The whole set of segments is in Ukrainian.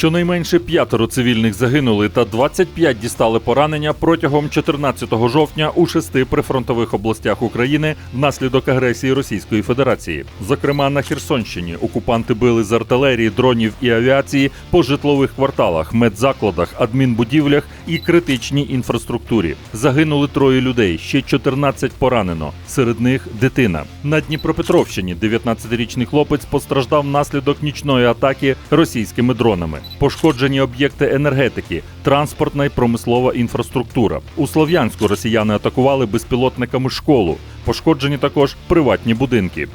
Щонайменше п'ятеро цивільних загинули та 25 дістали поранення протягом 14 жовтня у шести прифронтових областях України внаслідок агресії Російської Федерації. Зокрема, на Херсонщині окупанти били з артилерії, дронів і авіації по житлових кварталах, медзакладах, адмінбудівлях і критичній інфраструктурі. Загинули троє людей, ще 14 поранено. Серед них дитина. На Дніпропетровщині 19-річний хлопець постраждав внаслідок нічної атаки російськими дронами. Пошкоджені об'єкти енергетики, транспортна і промислова інфраструктура. У Слов'янську росіяни атакували безпілотниками школу. Пошкоджені також приватні будинки.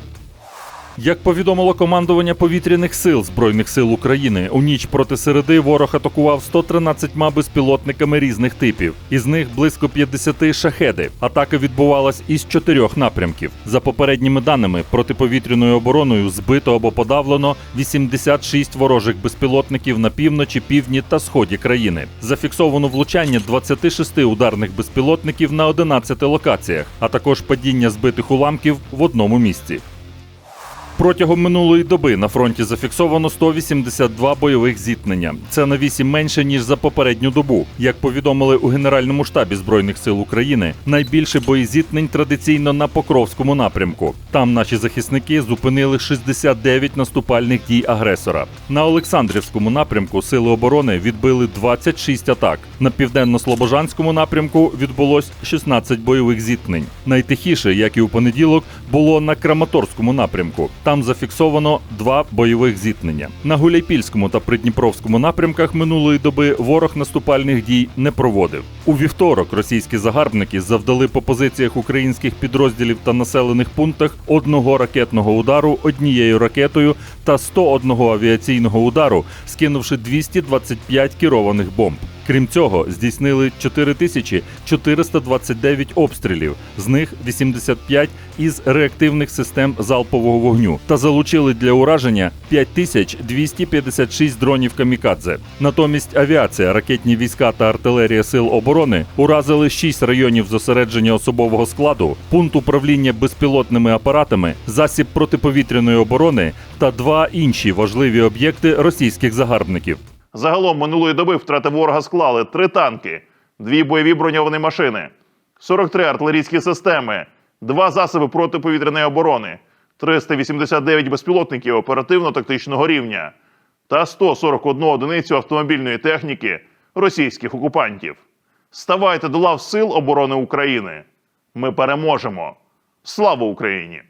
Як повідомило командування повітряних сил Збройних сил України, у ніч проти середи ворог атакував 113 безпілотниками різних типів. Із них близько 50 шахеди. Атака відбувалась із чотирьох напрямків. За попередніми даними, протиповітряною обороною збито або подавлено 86 ворожих безпілотників на півночі, півдні та сході країни. Зафіксовано влучання 26 ударних безпілотників на 11 локаціях, а також падіння збитих уламків в одному місці. Протягом минулої доби на фронті зафіксовано 182 бойових зіткнення. Це на 8 менше ніж за попередню добу. Як повідомили у Генеральному штабі збройних сил України, найбільше боєзіткнень традиційно на Покровському напрямку. Там наші захисники зупинили 69 наступальних дій агресора. На Олександрівському напрямку сили оборони відбили 26 атак. На південно-слобожанському напрямку відбулось 16 бойових зіткнень. Найтихіше, як і у понеділок, було на Краматорському напрямку. Там зафіксовано два бойових зіткнення. На Гуляйпільському та Придніпровському напрямках минулої доби ворог наступальних дій не проводив. У вівторок російські загарбники завдали по позиціях українських підрозділів та населених пунктах одного ракетного удару однією ракетою та 101 авіаційного удару, скинувши 225 керованих бомб. Крім цього, здійснили 4429 обстрілів, з них 85 із реактивних систем залпового вогню, та залучили для ураження 5256 дронів камікадзе. Натомість авіація, ракетні війська та артилерія сил оборони уразили 6 районів зосередження особового складу, пункт управління безпілотними апаратами, засіб протиповітряної оборони та два інші важливі об'єкти російських загарбників. Загалом минулої доби втрати ворога склали три танки, дві бойові броньовані машини, 43 артилерійські системи, два засоби протиповітряної оборони, 389 безпілотників оперативно-тактичного рівня та 141 одиницю автомобільної техніки російських окупантів. Ставайте до лав Сил оборони України. Ми переможемо. Слава Україні!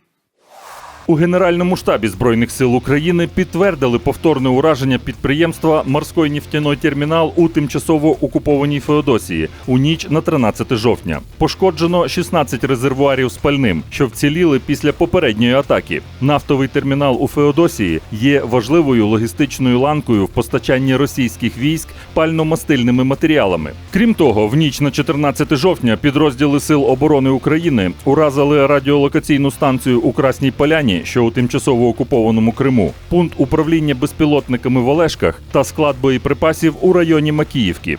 У Генеральному штабі Збройних сил України підтвердили повторне ураження підприємства Морський нефтяний термінал у тимчасово окупованій Феодосії у ніч на 13 жовтня. Пошкоджено 16 резервуарів з пальним, що вціліли після попередньої атаки. Нафтовий термінал у Феодосії є важливою логістичною ланкою в постачанні російських військ пально-мастильними матеріалами. Крім того, в ніч на 14 жовтня підрозділи Сил оборони України уразили радіолокаційну станцію у Красній Поляні, що у тимчасово окупованому Криму, пункт управління безпілотниками в Олешках та склад боєприпасів у районі Макіївки.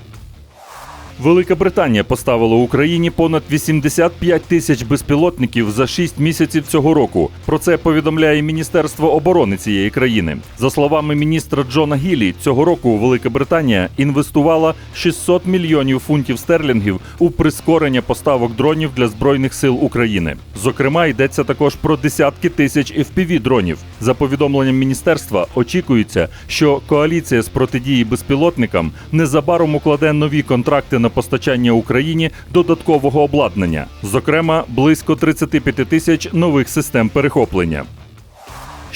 Велика Британія поставила Україні понад 85 тисяч безпілотників за 6 місяців цього року. Про це повідомляє Міністерство оборони цієї країни. За словами міністра Джона Гілі, цього року Велика Британія інвестувала 600 мільйонів фунтів стерлінгів у прискорення поставок дронів для збройних сил України. Зокрема, йдеться також про десятки тисяч fpv дронів. За повідомленням міністерства, очікується, що коаліція з протидії безпілотникам незабаром укладе нові контракти на постачання Україні додаткового обладнання, зокрема близько 35 тисяч нових систем перехоплення.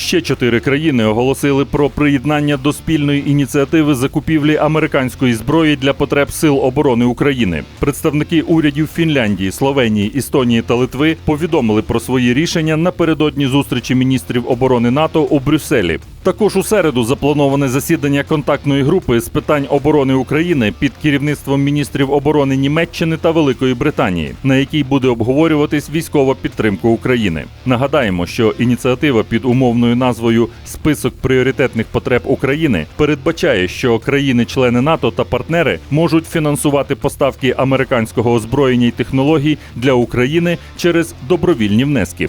Ще чотири країни оголосили про приєднання до спільної ініціативи закупівлі американської зброї для потреб сил оборони України. Представники урядів Фінляндії, Словенії, Естонії та Литви повідомили про свої рішення напередодні зустрічі міністрів оборони НАТО у Брюсселі. Також у середу заплановане засідання контактної групи з питань оборони України під керівництвом міністрів оборони Німеччини та Великої Британії, на якій буде обговорюватись військова підтримка України. Нагадаємо, що ініціатива під умовною назвою Список пріоритетних потреб України передбачає, що країни-члени НАТО та партнери можуть фінансувати поставки американського озброєння й технологій для України через добровільні внески.